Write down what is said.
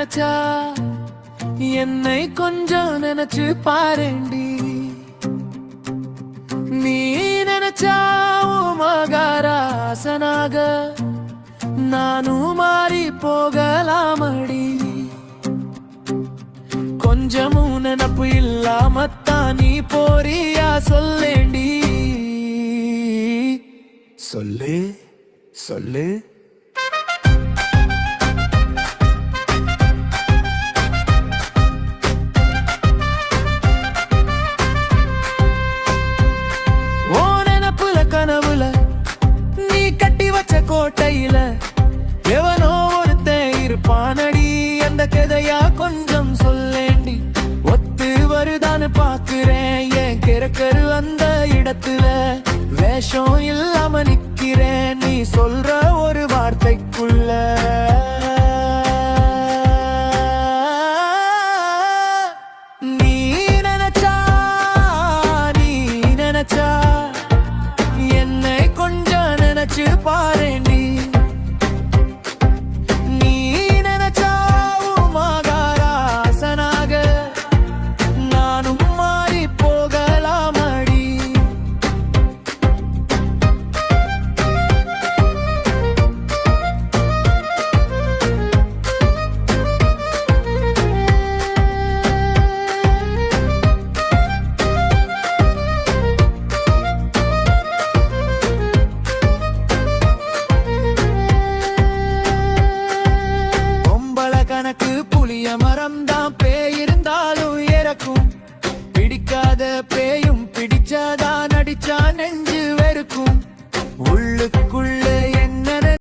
நினைச்சா? என்னை கொஞ்சம் நினைச்சு பாருண்டி. நீ நினைச்சா மகாராசனாக நானும் மாறி போகலாமடி. கொஞ்சமும் நினப்பு இல்லாமத்தான் நீ போறியா சொல்லேண்டி. சொல்லு சொல்லு. நானு பாக்குறேன். என் கிரக்கரு அந்த இடத்துல வேஷம் இல்லாம நிக்கிறேன். நீ சொல்ற எனக்கு புளிய மரம் தான் பேய் இருந்தாலும் இறக்கும். பிடிக்காத பேயும் பிடிச்சாத